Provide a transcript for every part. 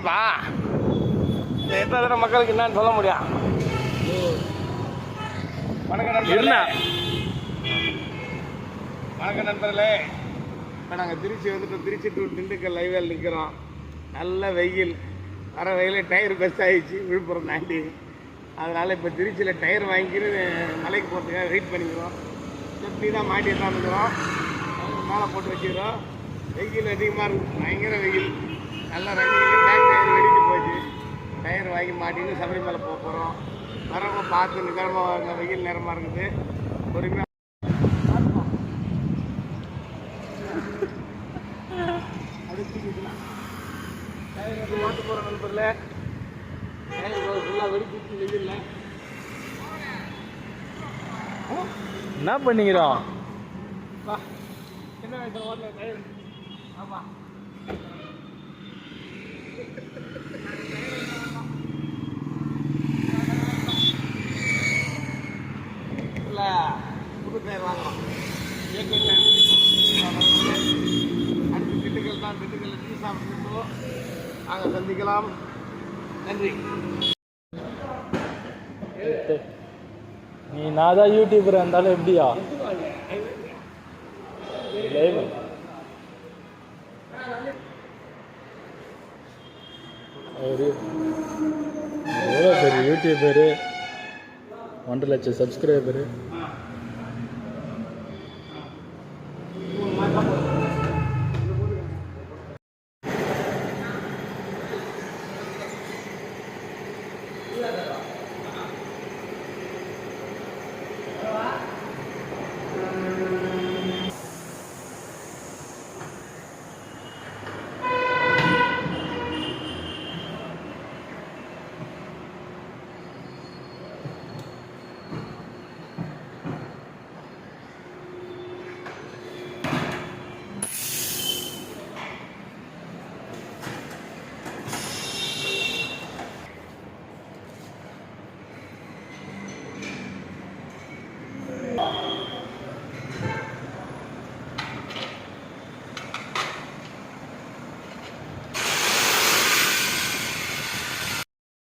இந்த எத்தனை தடவை மக்களுக்கு என்னன்னு சொல்ல முடியும் வணக்கம் நண்பர்களே. வணக்கம் நண்பர்களே. இப்போ நாங்கள் திருச்சி வந்துட்டோம் திருச்சி டு திண்டுக்கல் லைவேல் நிற்கிறோம் நல்ல வெயில். வர வெயில் டயர் பெஸ்ட் ஆகிடுச்சு விழுப்புரம் தாண்டி. அதனால் இப்போ திருச்சியில் டயர் வாங்கிக்கிட்டு மலைக்கு போகிறதுக்காக வெயிட் பண்ணிக்கிறோம். ஸ்டெப்னி தான் மாட்டி உட்காந்துக்கிறோம் மேலே போட்டு வச்சுக்கிறோம். வெயில் அதிகமாக இருக்கும் பயங்கர வெயில். நல்லா ரன்னிங்கில் பேக் டயர் வெடிச்சு போச்சு. டயர் வாங்கி மாட்டின்னு சபரிமலை போக போகிறோம் வரவங்க பார்த்து நிதானமாக வாங்க. வெயில் நேரமாக இருக்குது. பொறுமையாக மாட்டு போகிற நண்பரில் டயர் ஃபுல்லாக வெடிச்சு வெயில்ல என்ன பண்ணிக்கிறோம் என்ன ஆமாம் இயற்கை திண்டுக்கல் தான் திண்டுக்கல் டீ சாப்பிட்டு நாங்கள் சந்திக்கலாம் நன்றி நீ நான் தான் யூடியூபர் இருந்தாலும் எப்படியா? லைவ் எவ்வளோ பெரிய யூடியூபரு ஒன்றரை லட்சம் சப்ஸ்கிரைபரு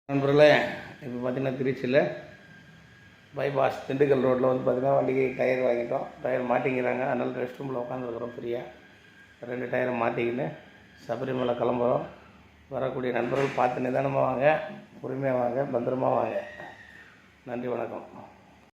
நண்பர்களே இப்போ பார்த்தீங்கன்னா திருச்சியில் பைபாஸ் திண்டுக்கல் ரோட்டில் வந்து பார்த்தீங்கன்னா வண்டிக்கு டயர் வாங்கிட்டோம். டயர் மாட்டிக்கிறாங்க. அதனால் ரெஸ்ட் ரூமில் உட்காந்துருக்குறோம் ஃப்ரீயாக ரெண்டு டயரை மாட்டிக்கின்னு சபரிமலை கிளம்புறோம். வரக்கூடிய நண்பர்கள் பார்த்து நிதானமாக வாங்க பொறுமையாக வாங்க பத்திரமா வாங்க. நன்றி வணக்கம்.